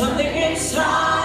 something inside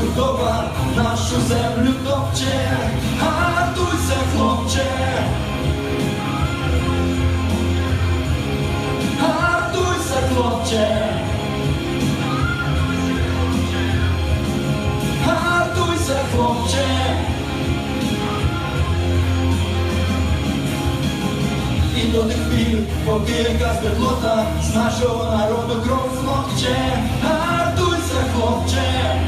Худоба нашу землю топче, Гартуйся, хлопче. Гартуйся, хлопче. Гартуйся, хлопче. І до тих пір, поки якась бедлота з нашого народу кров смокче, Гартуйся, хлопче.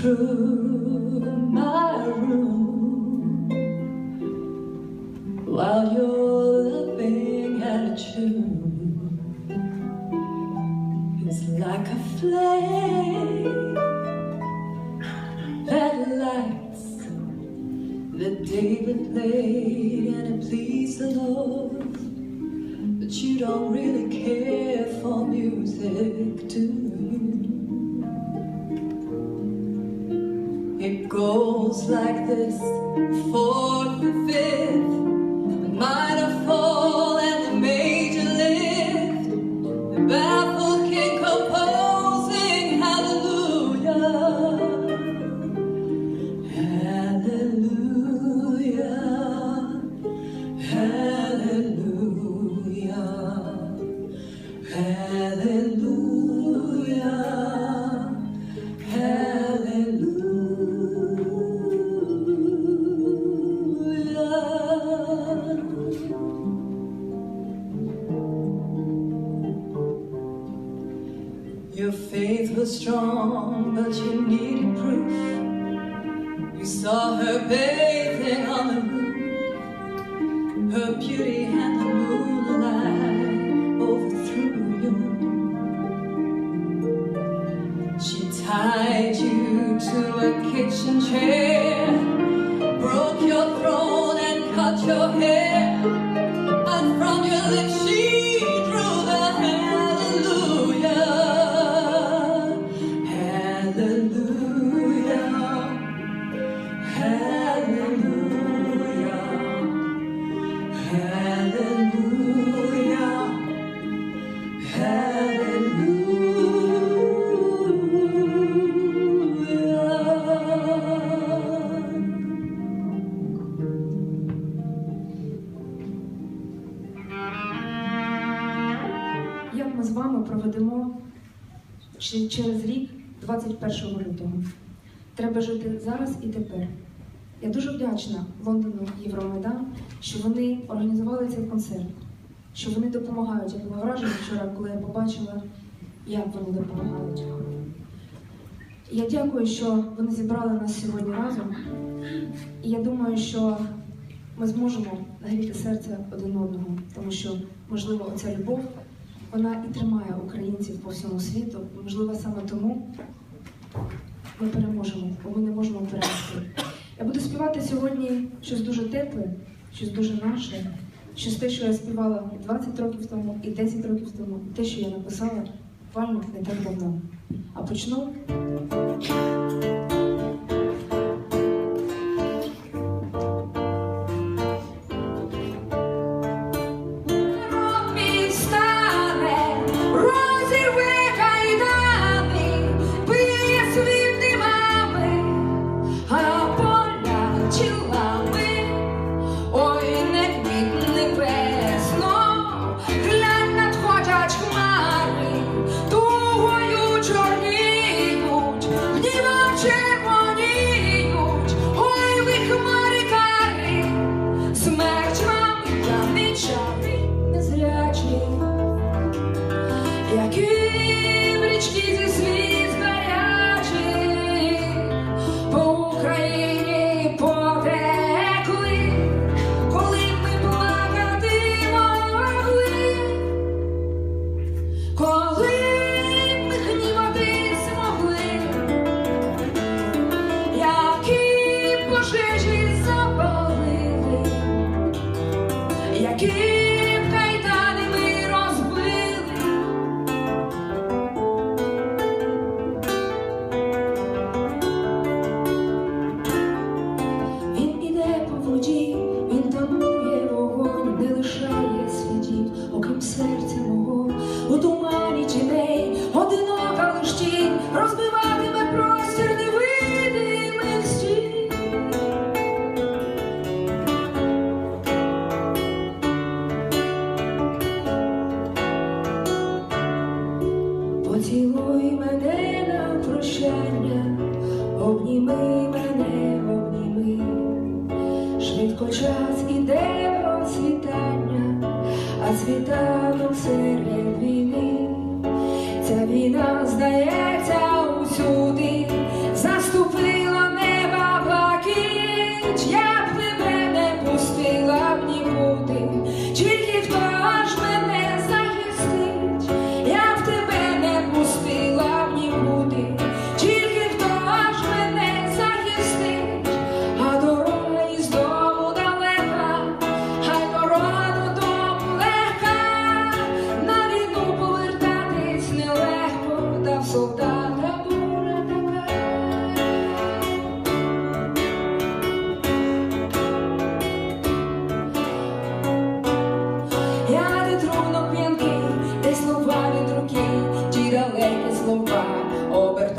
Through my room while you're laughing at tune. It's like a flame And it the Lord. But you don't really care for music, do you? It goes like this fourth, the fifth, minor fall beauty жити зараз і тепер. Я дуже вдячна Лондону Євромайдан, що вони організували цей концерт, що вони допомагають. Я була вражена вчора, коли я побачила, як вони допомагають. Я дякую, що вони зібрали нас сьогодні разом. І я думаю, що ми зможемо нагріти серце один одного, тому що, можливо, оця любов вона і тримає українців по всьому світу. Можливо, саме тому ми переможемо, бо ми не можемо перемогти. Я буду співати сьогодні щось дуже тепле, щось дуже наше, щось те, що я співала 20 років тому, і 10 років тому, і те, що я написала буквально не так давно. А почну обніми мене, обніми, Швидко час іде про світання, а світанок серед війни. obra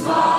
is.